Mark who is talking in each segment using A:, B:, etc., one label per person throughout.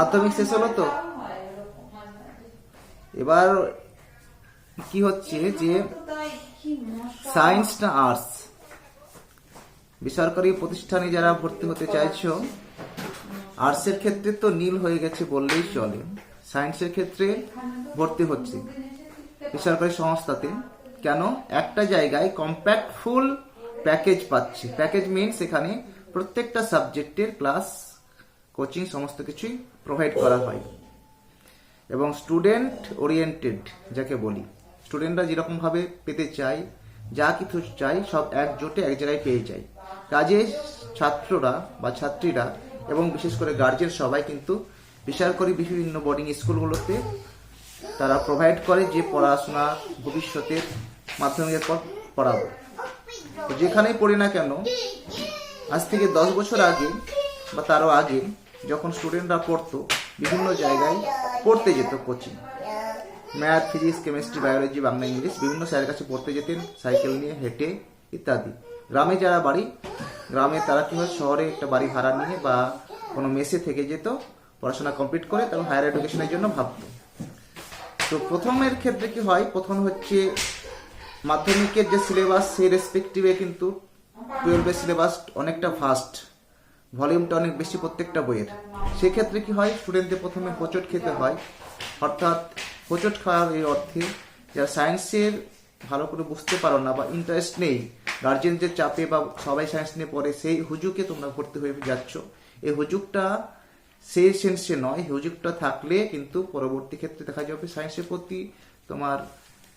A: মাধ্যমিক শেষ হলো তো? এবার কি হচ্ছে যে সায়েন্স না আর্টস? বেসরকারি প্রতিষ্ঠানে যারা ভর্তি হতে চাইছো, আর্টসের ক্ষেত্রে তো নীল হয়ে গেছে বললেই চলে। সায়েন্সের ক্ষেত্রে ভর্তি হচ্ছে বেসরকারি সংস্থাতে। কেন? একটা জায়গায় কম্প্যাক্ট ফুল প্যাকেজ পাচ্ছে। প্যাকেজ মিনস এখানে প্রত্যেকটা সাবজেক্টের ক্লাস কোচিং সমস্ত কিছুই প্রোভাইড করা হয়। এবং স্টুডেন্ট ওরিয়েন্টেড যাকে বলি স্টুডেন্টরা যেরকমভাবে পেতে চায় যা কিছু চাই সব একজোটে এক জায়গায় পেয়ে যায়। কাজে ছাত্ররা বা ছাত্রীরা এবং বিশেষ করে গার্জেন সবাই কিন্তু বিশাল করে বিভিন্ন বোর্ডিং স্কুলগুলোতে তারা প্রোভাইড করে যে পড়াশোনা ভবিষ্যতের মাধ্যমিকের পর পড়াবো। যেখানেই পড়ি না কেন আজ থেকে দশ বছর আগে বা তারও আগে যখন স্টুডেন্টরা পড়তো, বিভিন্ন জায়গায় পড়তে যেত coaching math physics chemistry biology Bangla English বিভিন্ন স্যারের কাছে পড়তে যেতেন সাইকেল নিয়ে হেঁটে ইত্যাদি। গ্রামে যারা বাড়ি, গ্রামে তারা কি হয়, শহরে একটা বাড়ি ভাড়া নিয়ে বা কোনো মেসে থেকে যেত, পড়াশোনা কমপ্লিট করে তারপর হায়ার এডুকেশনের জন্য ভাবতো। তো প্রথমের ক্ষেত্রে কি হয়, প্রথম হচ্ছে মাধ্যমিকের যে সিলেবাস সেই রেসপেক্টিভে কিন্তু টুয়েলভের সিলেবাস অনেকটা ফাস্ট ভলিউমটা অনেক বেশি প্রত্যেকটা বইয়ের। সেক্ষেত্রে কি হয় স্টুডেন্টদের প্রথমে হোঁচট খেতে হয়। অর্থাৎ হোঁচট খাওয়ার এই অর্থে যারা সায়েন্সের ভালো করে বুঝতে পারো না বা ইন্টারেস্ট নেই গার্জেনদের চাপে বা সবাই সায়েন্স নিয়ে পড়ে, সেই হুজুকে তোমরা ভর্তি হয়ে যাচ্ছ। এই হুজুকটা সেই সেন্সে নয় হুজুকটা থাকলে কিন্তু পরবর্তী ক্ষেত্রে দেখা যাবে সায়েন্সের প্রতি তোমার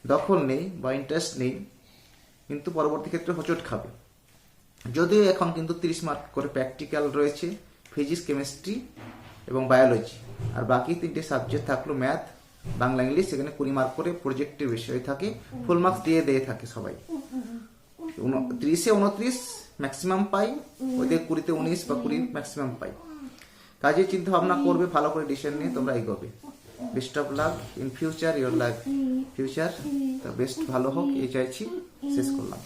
A: দখল নেই বা ইন্টারেস্ট নেই, কিন্তু পরবর্তী ক্ষেত্রে হোঁচট খাবে। যদিও এখন কিন্তু তিরিশ মার্ক করে প্র্যাকটিক্যাল রয়েছে ফিজিক্স কেমিস্ট্রি এবং বায়োলজি আর বাকি তিনটে সাবজেক্ট থাকল ম্যাথ বাংলা ইংলিশ সেখানে কুড়ি মার্ক করে প্রজেক্টের বিষয় থাকে ফুল মার্কস দিয়ে দিয়ে থাকে সবাই। তিরিশে উনত্রিশ ম্যাক্সিমাম পাই ওদের কুড়িতে উনিশ বা কুড়ি ম্যাক্সিমাম পাই। কাজে চিন্তা ভাবনা করবে, ভালো করে ডিসিশন নিয়ে তোমরা এগোবে। Best of luck in future your life future best ভালো হোক এই চাইছি, শেষ করলাম।